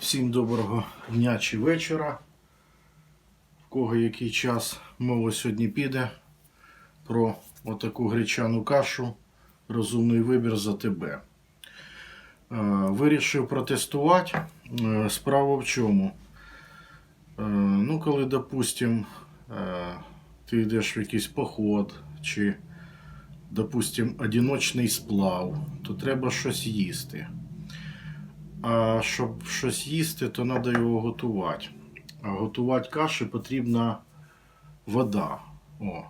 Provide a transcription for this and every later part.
Всім доброго дня чи вечора. В кого який час мова сьогодні піде про отаку гречану кашу. Розумний вибір за тебе. Е, Вирішив протестувати. Е, Справа в чому? Е, Ну, коли, допустим, е, ти йдеш в якийсь поход, чи, допустим, одиночний сплав, то треба щось їсти. А щоб щось їсти, то треба його готувати. А готувати каші потрібна вода. О.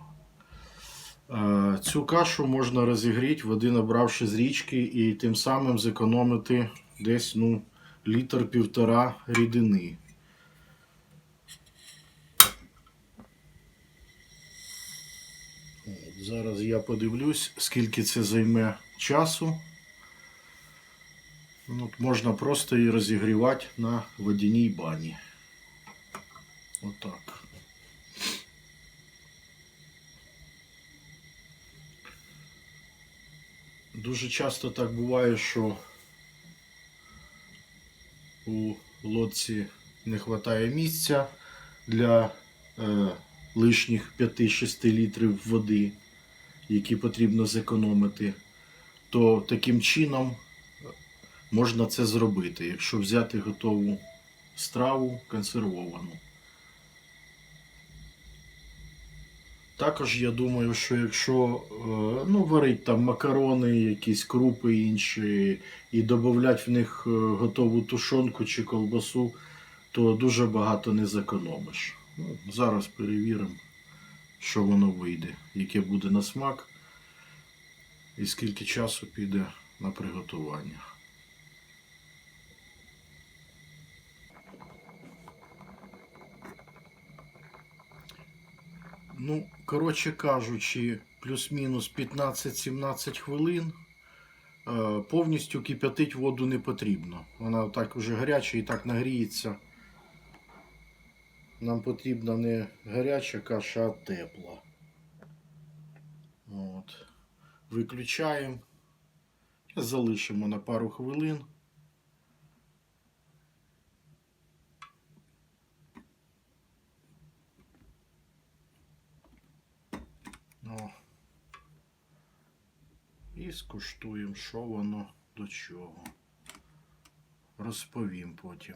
Е, Цю кашу можна розігріти, води набравши з річки, і тим самим зекономити десь ну, літр-півтора рідини. Зараз я подивлюсь, скільки це займе часу. Ну, От можна просто її розігрівати на водяній бані. Отак. Дуже часто так буває, що у лодці не вистачає місця для е, лишніх 5-6 літрів води, які потрібно зекономити, то таким чином можна це зробити, якщо взяти готову страву консервовану. Також я думаю, що якщо е, ну, варить там макарони, якісь крупи інші, і додати в них е, готову тушонку чи колбасу, то дуже багато не зекономиш. Ну, зараз перевіримо, що воно вийде, яке буде на смак і скільки часу піде на приготування. Ну, коротше кажучи, плюс-мінус 15-17 хвилин. Е, Повністю кип'ятить воду не потрібно. Вона так вже гаряча і так нагріється. Нам потрібна не гаряча каша, а тепла. От. Виключаємо. Залишимо на пару хвилин. І скуштуємо, що воно до чого. Розповім потім.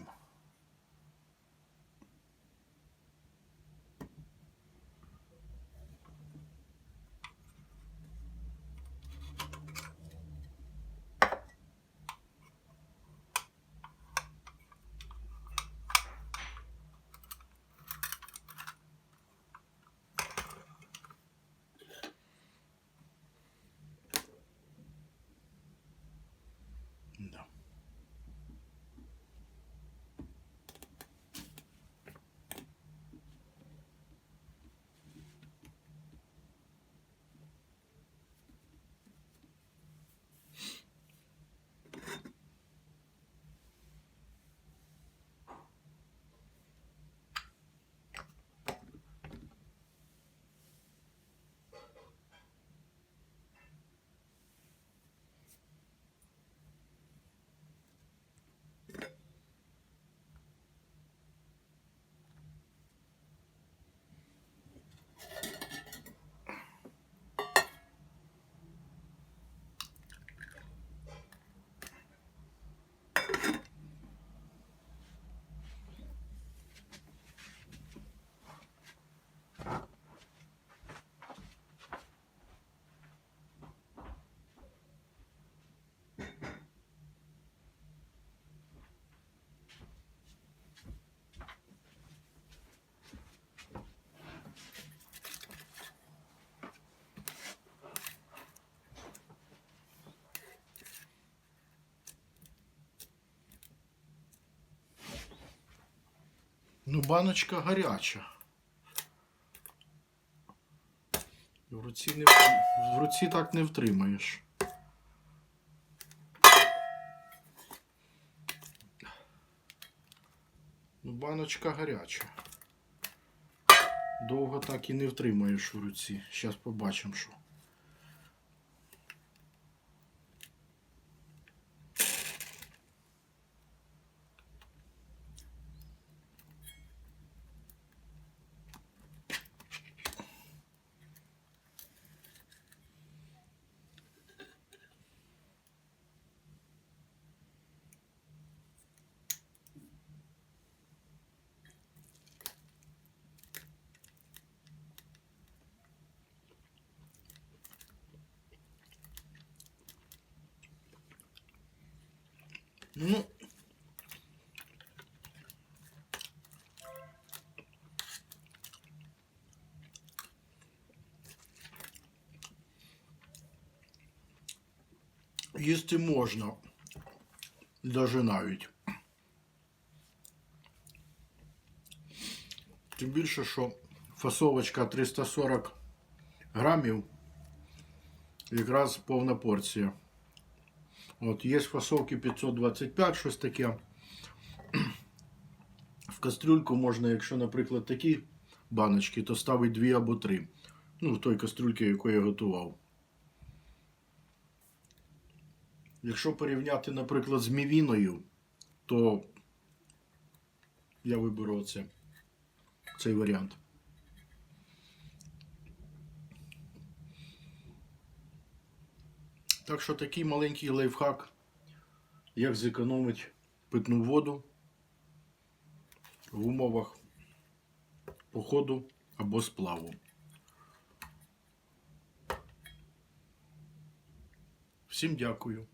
Ну, баночка гаряча. В руці, не, в руці так не втримаєш. Ну, баночка гаряча. Довго так і не втримаєш в руці. Зараз побачимо, що. Ну. Їсти можна. Даже навіть. Тим більше, що фасовочка 340 грамів якраз повна порція. От, є фасовки 525, щось таке. В кастрюльку можна, якщо, наприклад, такі баночки, то ставить дві або три. Ну, в той кастрюльці, яку я готував. Якщо порівняти, наприклад, з мівіною, то я виберу оце, цей варіант. Так що такий маленький лайфхак, як зекономити питну воду в умовах походу або сплаву. Всім дякую.